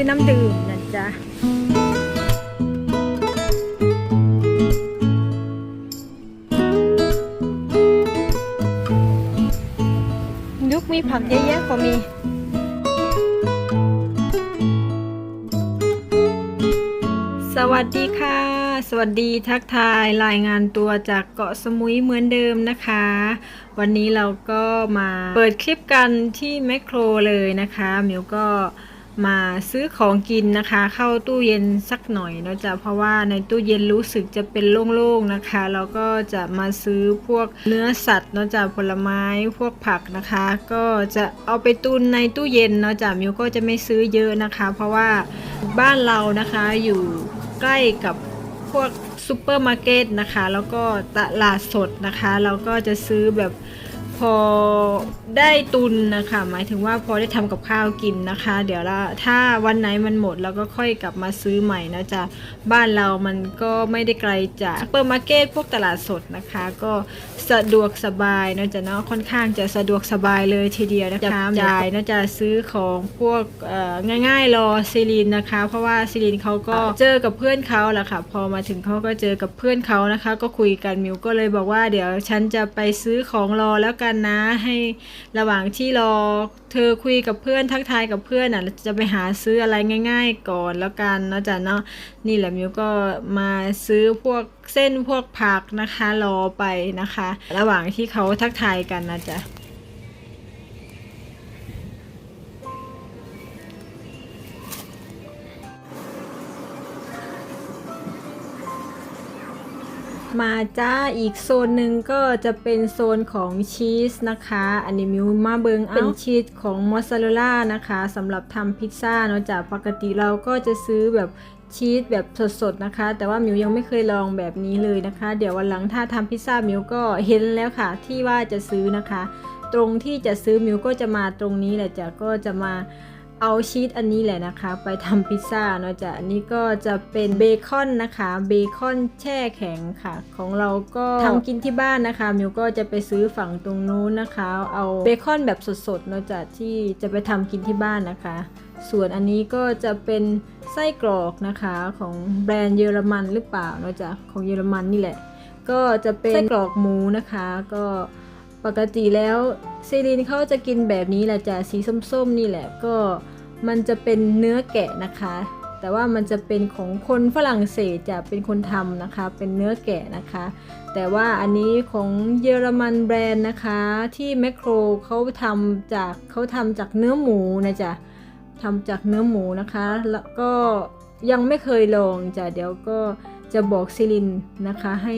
ซื้อน้ำดื่มนะจ๊ะยุกมีผักเยอะแยะพอมีสวัสดีค่ะ สวัสดีทักทายรายงานตัวจากเกาะสมุยเหมือนเดิมนะคะ วันนี้เราก็มาเปิดคลิปกันที่แมคโครเลยนะคะมิวก็ มาซื้อของกินนะคะ เข้าตู้เย็นสักหน่อยเนะจ๊ะเพราะว่าในตู้เย็นรู้สึกจะเป็นโล่งๆนะคะแล้วก็จะมาซื้อพวกเนื้อสัตว์เนะจ๊ะผลไม้พวกผักนะคะ ก็จะเอาไปตุนในตู้เย็นเนะจ๊ะมิวก็จะไม่ซื้อเยอะนะคะ เพราะว่าบ้านเรานะคะอยู่ใกล้กับพวกซูเปอร์มาร์เก็ตนะคะ แล้วก็ตลาดสดนะคะ เราก็จะซื้อแบบพอ ได้ตุนนะคะ หมายถึงว่าพอได้ทำกับข้าวกินนะคะ เดี๋ยวละถ้าวันไหนมันหมดเราก็ค่อยกลับมาซื้อใหม่นะจ๊ะบ้านเรามันก็ไม่ได้ไกลจากซูเปอร์มาร์เก็ตพวกตลาดสดนะคะ ก็สะดวกสบายนะจ๊ะเนาะค่อนข้างจะสะดวกสบายเลยทีเดียวนะคะจ่ายนะจ๊ะซื้อของพวกเอ่อง่ายๆรอซีรีนนะคะ เพราะว่าซีรีนเขาก็เจอกับเพื่อนเขาแหละค่ะ พอมาถึงเขาก็เจอกับเพื่อนเขานะคะ ก็คุยกันมิวก็เลยบอกว่าเดี๋ยวฉันจะไปซื้อของรอแล้วกันนะให้ระหว่างที่รอเธอคุยกับเพื่อนทักทายกับเพื่อนอะจะไปหาซื้ออะไรง่าย ๆ ก่อนแล้วกันนะจ๊ะเนาะนี่แหละมิวก็มาซื้อพวกเส้นพวกผักนะคะรอไปนะคะ ระหว่างที่เขาทักทายกันนะจ๊ะ มาจ้าอีกโซนหนึ่งก็จะเป็นโซนของชีสนะคะ อันนี้มิวมาเบิงเป็นชีสของมอสซาเรลล่านะคะสำหรับทำพิซซ่าเนาะจากปกติเราก็จะซื้อแบบชีสแบบสดๆนะคะ แต่ว่ามิวยังไม่เคยลองแบบนี้เลยนะคะ เดี๋ยววันหลังถ้าทำพิซซ่ามิวก็เห็นแล้วค่ะ ที่ว่าจะซื้อนะคะ ตรงที่จะซื้อมิวก็จะมาตรงนี้แหละจ้ะก็จะมา เอาชีสอันนี้แหละนะคะ ไปทำพิซซ่าเนาะจ้ะอันนี้ก็จะเป็นเบคอนนะคะ เบคอนแช่แข็งค่ะ ของเราก็ทำกินที่บ้านนะคะ มิวก็จะไปซื้อฝั่งตรงนู้นนะคะ เอาเบคอนแบบสดๆเนาะจ้ะที่จะไปทำกินที่บ้านนะคะ ส่วนอันนี้ก็จะเป็นไส้กรอกนะคะของแบรนด์เยอรมันหรือเปล่าเนาะจ้ะของเยอรมันนี่แหละ ก็จะเป็นไส้กรอกหมูนะคะ ก็ ปกติแล้วซีรีนเขาจะกินแบบนี้แหละจ้ะสีส้มๆนี่แหละก็มันจะเป็นเนื้อแกะนะคะ แต่ว่ามันจะเป็นของคนฝรั่งเศสจะเป็นคนทำนะคะ เป็นเนื้อแกะนะคะ แต่ว่าอันนี้ของเยอรมันแบรนด์นะคะ ที่แมคโครเขาทำจากเขาทำจากเนื้อหมูนะจ๊ะทำจากเนื้อหมูนะคะ แล้วก็ ยังไม่เคยลองจ้ะเดี๋ยวก็จะบอกซิลินนะคะ ให้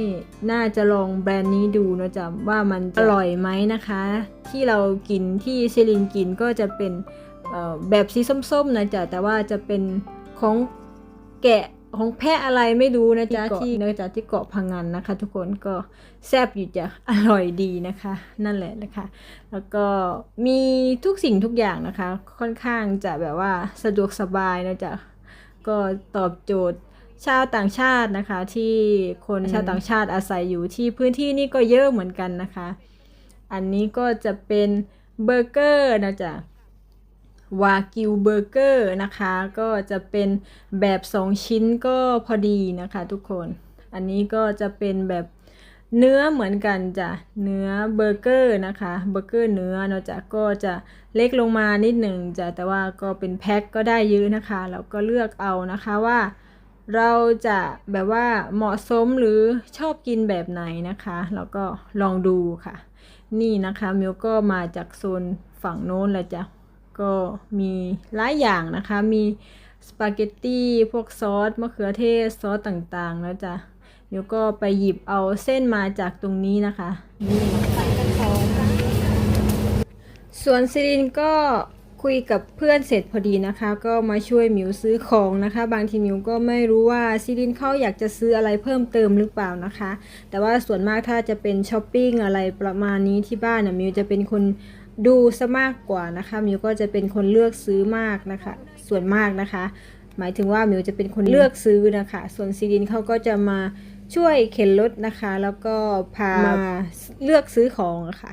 น่าจะลองแบรนด์นี้ดูนะจ๊ะว่ามันอร่อยไหมนะคะ ที่เรากินที่ซิลินกินก็จะเป็นเอ่อแบบสีส้มๆนะจ๊ะแต่ว่าจะเป็นของแกะของแพะอะไรไม่รู้นะจ๊ะที่เนอะจ๊ะที่เกาะพังงานนะคะ ทุกคนก็แซ่บอยู่จ้ะอร่อยดีนะคะ นั่นแหละนะคะ แล้วก็มีทุกสิ่งทุกอย่างนะคะ ค่อนข้างจะแบบว่าสะดวกสบายนะจ๊ะ ก็ตอบโจทย์ชาวต่างชาตินะคะ ที่คนชาวต่างชาติอาศัยอยู่ที่พื้นที่นี่ก็เยอะเหมือนกันนะคะ อันนี้ก็จะเป็นเบอร์เกอร์นะจ๊ะวากิวเบอร์เกอร์นะคะ ก็จะเป็นแบบ 2 ชิ้นก็พอดีนะคะทุกคน อันนี้ก็จะเป็นแบบ เนื้อเหมือนกันจ้ะเนื้อเบอร์เกอร์นะคะเบอร์เกอร์เนื้อเนาะจ้ะก็จะเล็กลงมานิดหนึ่งจ้ะแต่ว่าก็เป็นแพ็คก็ได้เยอะนะคะแล้วก็เลือกเอานะคะว่า เราจะแบบว่าเหมาะสมหรือชอบกินแบบไหนนะคะแล้วก็ลองดูค่ะ นี่นะคะมิวก็มาจากโซนฝั่งโน้นแหละจ้ะก็มีหลายอย่างนะคะมีสปาเกตตี้พวกซอสมะเขือเทศซอสต่างๆแล้วจ้ะ เดี๋ยวก็ไปหยิบเอาเส้นมาจากตรงนี้นะคะนี่ส่วนซิรินก็คุยกับเพื่อนเสร็จพอดีนะคะ ก็มาช่วยมิวซื้อของนะคะ บางทีมิวก็ไม่รู้ว่าซิรินเขาอยากจะซื้ออะไรเพิ่มเติมหรือเปล่านะคะ แต่ว่าส่วนมากถ้าจะเป็นช้อปปิ้งอะไรประมาณนี้ที่บ้านนะมิวจะเป็นคนดูซะมากกว่านะคะมิวก็จะเป็นคนเลือกซื้อมากนะคะ ส่วนมากนะคะ หมายถึงว่ามิวจะเป็นคนเลือกซื้อนะคะ ส่วนซีรินเขาก็จะมา ช่วยเข็นรถนะคะ แล้วก็พามาเลือกซื้อของอะค่ะ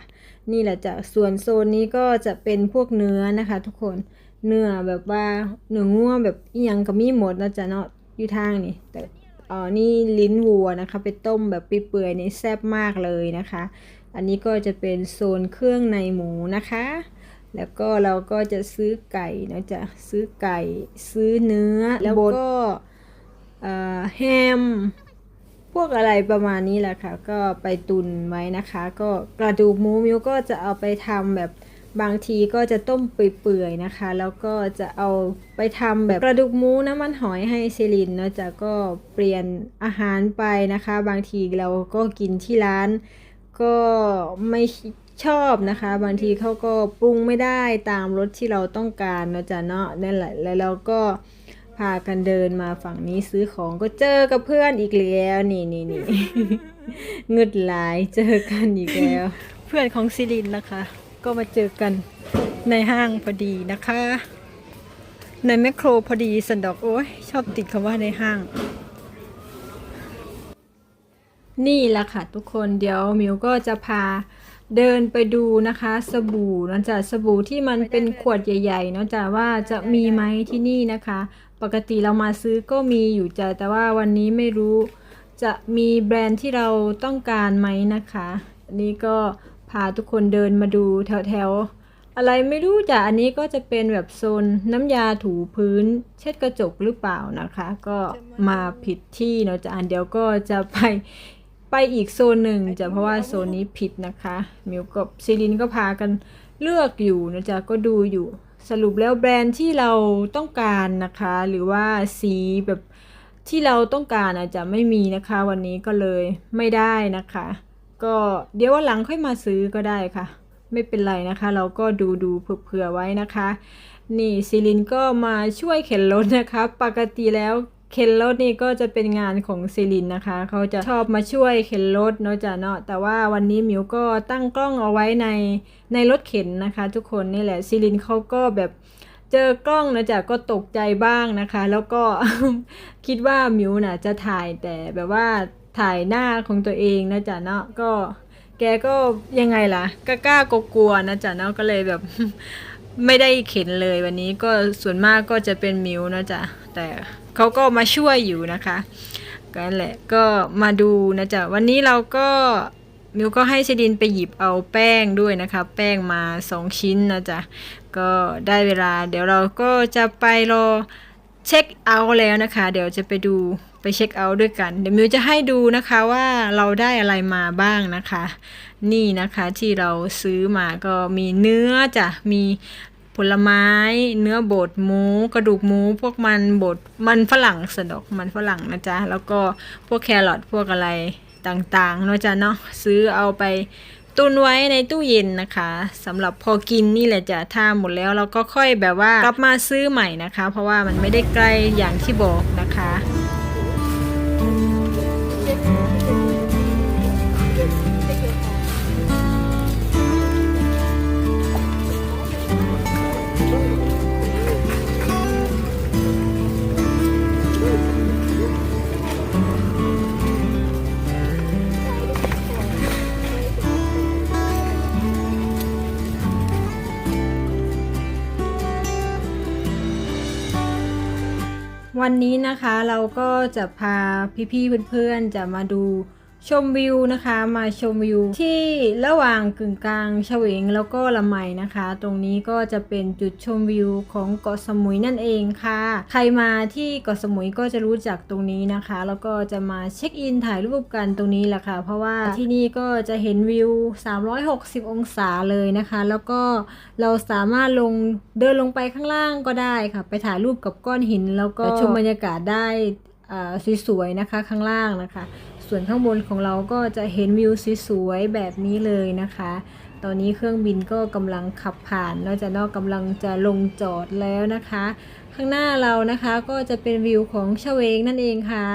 นี่แหละจะส่วนโซนนี้ก็จะเป็นพวกเนื้อนะคะ ทุกคนเนื้อแบบว่าเนื้องัวแบบอีหยังก็มีหมดนะจ๊ะเนาะอยู่ทางนี่แต่เอ๋อนี่ลิ้นวัวนะคะไปต้มแบบเปื่อยๆนี่แซ่บมากเลยนะคะ อันนี้ก็จะเป็นโซนเครื่องในหมูนะคะ แล้วก็เราก็จะซื้อไก่นะจ๊ะซื้อไก่ซื้อเนื้อแล้วก็เอ่อแฮม พวกอะไรประมาณนี้แหละค่ะ ก็ไปตุนไว้นะคะ ก็กระดูกหมูมิวก็จะเอาไปทำแบบบางทีก็จะต้มเปื่อยๆนะคะ แล้วก็จะเอาไปทำแบบกระดูกหมูน้ำมันหอยให้เซรินเนาะจะก็เปลี่ยนอาหารไปนะคะ บางทีเราก็กินที่ร้านก็ไม่ชอบนะคะ บางทีเขาก็ปรุงไม่ได้ตามรสที่เราต้องการเนาะจ๊ะเนาะนั่นแหละแล้วเราก็ พากันเดินมาฝั่งนี้ซื้อของก็เจอกับเพื่อนอีกแล้วนี่นี่นี่เงึดหลายเจอกันอีกแล้ว เพื่อนของซิลินนะคะ ก็มาเจอกันในห้างพอดีนะคะ ในแมคโครพอดีสันดอกโอ้ยชอบติดคำว่าในห้าง นี่แหละค่ะทุกคนเดี๋ยวมิวก็จะพาเดินไปดูนะคะ สบู่เนอะจ๊ะสบู่ที่มันเป็นขวดใหญ่ๆเนอะจ๊ะว่าจะมีไหมที่นี่นะคะ ปกติเรามาซื้อก็มีอยู่จ้ะแต่ว่าวันนี้ไม่รู้จะมีแบรนด์ที่เราต้องการไหมนะคะอันนี้ก็พาทุกคนเดินมาดูแถวๆอะไรไม่รู้จ้ะอันนี้ก็จะเป็นแบบโซนน้ำยาถูพื้น เช็ดกระจกหรือเปล่านะคะ ก็มาผิดที่เนาะจ้ะอันเดียวก็จะไปไปอีกโซนหนึ่งจ้ะเพราะว่าโซนนี้ผิดนะคะมิวกับซิลินก็พากันเลือกอยู่นะจ๊ะก็ดูอยู่ สรุปแล้วแบรนด์ที่เราต้องการนะคะ หรือว่าสีแบบที่เราต้องการอาจจะไม่มีนะคะ วันนี้ก็เลยไม่ได้นะคะ ก็เดี๋ยววันหลังค่อยมาซื้อก็ได้ค่ะ ไม่เป็นไรนะคะ เราก็ดูดูเผื่อๆไว้นะคะ นี่ซิลินก็มาช่วยเข็นรถนะคะ ปกติแล้ว เข็นรถนี่ก็จะเป็นงานของซิลินนะคะ เขาจะชอบมาช่วยเข็นรถเนาะจ้ะเนาะแต่ว่าวันนี้มิวก็ตั้งกล้องเอาไว้ในในรถเข็นนะคะ ทุกคนนี่แหละซิลินเขาก็แบบเจอกล้องนะจ๊ะก็ตกใจบ้างนะคะ แล้วก็คิดว่ามิวน่ะจะถ่ายแต่แบบว่าถ่ายหน้าของตัวเองนะจ๊ะเนาะก็แกก็ยังไงล่ะกล้าๆกลัวนะจ๊ะเนาะก็เลยแบบไม่ได้เข็นเลยวันนี้ก็ส่วนมากก็จะเป็นมิวนะจ๊ะแต่ เขาก็มาช่วยอยู่นะคะกันแหละก็มาดูนะจ๊ะวันนี้เราก็มิวก็ให้เชดินไปหยิบเอาแป้งด้วยนะคะ แป้งมาสองชิ้นนะจ๊ะก็ได้เวลา เดี๋ยวเราก็จะไปรอเช็คเอาท์แล้วนะคะ เดี๋ยวจะไปดูไปเช็คเอาท์ด้วยกัน เดี๋ยวมิวจะให้ดูนะคะว่าเราได้อะไรมาบ้างนะคะ นี่นะคะที่เราซื้อมาก็มีเนื้อจ้ะมี ผลไม้ เนื้อบดหมู กระดูกหมู พวกมันบดมันฝรั่งสะดอกมันฝรั่งนะจ๊ะ แล้วก็พวกแครอทพวกอะไรต่างๆเนาะจ๊ะเนาะซื้อเอาไปตุนไว้ในตู้เย็นนะคะสำหรับพอกินนี่แหละจ้ะถ้าหมดแล้วเราก็ค่อยแบบว่ากลับมาซื้อใหม่นะคะ เพราะว่ามันไม่ได้ใกล้อย่างที่บอกนะคะ วันนี้นะคะเราก็จะพาพี่ๆเพื่อนๆจะมาดู ชมวิวนะคะมาชมวิวที่ระหว่างกึ่งกลางเฉวงแล้วก็ละไมนะคะ ตรงนี้ก็จะเป็นจุดชมวิวของเกาะสมุยนั่นเองค่ะ ใครมาที่เกาะสมุยก็จะรู้จักตรงนี้นะคะ แล้วก็จะมาเช็คอินถ่ายรูปกันตรงนี้แหละค่ะ เพราะว่าที่นี่ก็จะเห็นวิว 360 องศาเลยนะคะ แล้วก็เราสามารถลงเดินลงไปข้างล่างก็ได้ค่ะ ไปถ่ายรูปกับก้อนหิน แล้วก็ชมบรรยากาศได้อ่าสวยๆนะคะข้างล่างนะคะ ส่วนข้างบนของเราก็จะเห็นวิวสวยๆแบบนี้เลยนะคะ ตอนนี้เครื่องบินก็กำลังขับผ่านแล้วจะนอกกำลังจะลงจอดแล้วนะคะ ข้างหน้าเรานะคะก็จะเป็นวิวของเฉวงนั่นเองค่ะ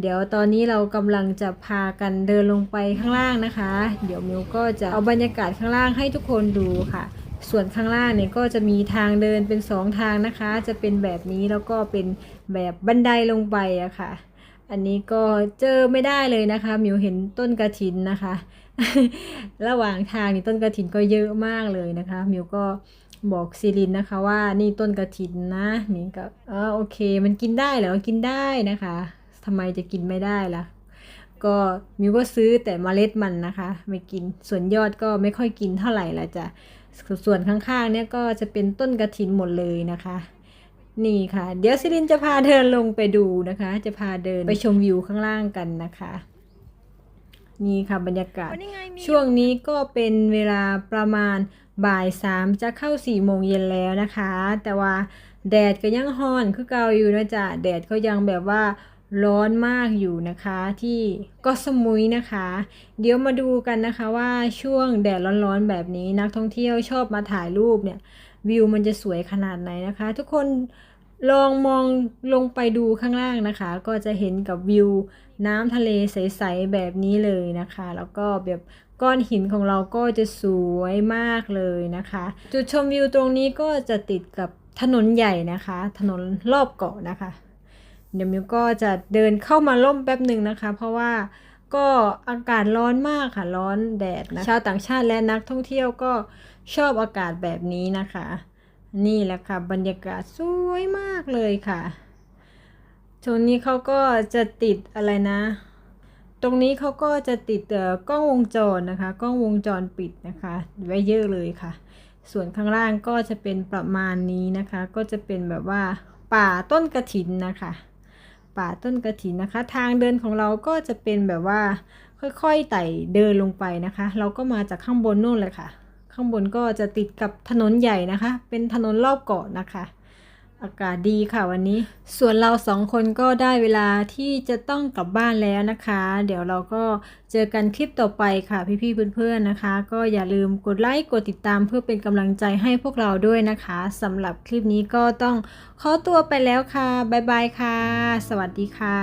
เดี๋ยวตอนนี้เรากำลังจะพากันเดินลงไปข้างล่างนะคะ เดี๋ยวมิวก็จะเอาบรรยากาศข้างล่างให้ทุกคนดูค่ะส่วนข้างล่างเนี่ยก็จะมีทางเดินเป็นสองทางนะคะ จะเป็นแบบนี้แล้วก็เป็นแบบบันไดลงไปอะค่ะ อันนี้ก็เจอไม่ได้เลยนะคะมิวเห็นต้นกระถินนะคะ ระหว่างทางนี่ต้นกระถินก็เยอะมากเลยนะคะมิวก็บอกซิลินนะคะว่านี่ต้นกระถินนะนี่ก็เออโอเค มันกินได้เหรอกินได้นะคะทำไมจะกินไม่ได้ล่ะ ก็มิวก็ซื้อแต่เมล็ดมันนะคะ ไม่กินส่วนยอดก็ไม่ค่อยกินเท่าไหร่ละจ้ะส่วนข้างๆเนี่ยก็จะเป็นต้นกระถินหมดเลยนะคะ นี่ค่ะ เดี๋ยวซิลินจะพาเดินลงไปดูนะคะ จะพาเดินไปชมวิวข้างล่างกันนะคะ นี่ค่ะบรรยากาศ ช่วงนี้ก็เป็นเวลาประมาณบ่ายสามจะเข้าสี่โมงเย็นแล้วนะคะ แต่ว่าแดดก็ยังฮ้อนคือเก่าอยู่นะจ๊ะแดดก็ยังแบบว่าร้อนมากอยู่นะคะที่เก็สมุยนะคะ เดี๋ยวมาดูกันนะคะว่าช่วงแดดร้อนๆแบบนี้นักท่องเที่ยวชอบมาถ่ายรูปเนี่ย วิวมันจะสวยขนาดไหนนะคะ ทุกคนลองมองลงไปดูข้างล่างนะคะ ก็จะเห็นกับวิวน้ำทะเลใสๆแบบนี้เลยนะคะ แล้วก็แบบก้อนหินของเราก็จะสวยมากเลยนะคะ จุดชมวิวตรงนี้ก็จะติดกับถนนใหญ่นะคะ ถนนรอบเกาะนะคะ เดี๋ยวมิวก็จะเดินเข้ามาล่มแป๊บหนึ่งนะคะ เพราะว่าก็อากาศร้อนมากค่ะร้อนแดดนะชาวต่างชาติและนักท่องเที่ยวก็ ชอบอากาศแบบนี้นะคะ นี่แหละค่ะ บรรยากาศสวยมากเลยค่ะตรงนี้เขาก็จะติดอะไรนะ ตรงนี้เขาก็จะติดเอ่อกล้องวงจรนะคะ กล้องวงจรปิดนะคะ ไว้เยอะเลยค่ะ ส่วนข้างล่างก็จะเป็นประมาณนี้นะคะ ก็จะเป็นแบบว่าป่าต้นกระถินนะคะ ป่าต้นกระถินนะคะ ทางเดินของเราก็จะเป็นแบบว่าค่อยๆไต่เดินลงไปนะคะ เราก็มาจากข้างบนนู่นเลยค่ะ ข้างบนก็จะติดกับถนนใหญ่นะคะ เป็นถนนรอบเกาะนะคะ อากาศดีค่ะวันนี้ ส่วนเราสองคนก็ได้เวลาที่จะต้องกลับบ้านแล้วนะคะ เดี๋ยวเราก็เจอกันคลิปต่อไปค่ะพี่ๆเพื่อนๆนะคะ ก็อย่าลืมกดไลค์กดติดตามเพื่อเป็นกำลังใจให้พวกเราด้วยนะคะสำหรับคลิปนี้ก็ต้องขอตัวไปแล้วค่ะบ๊ายบายค่ะ สวัสดีค่ะ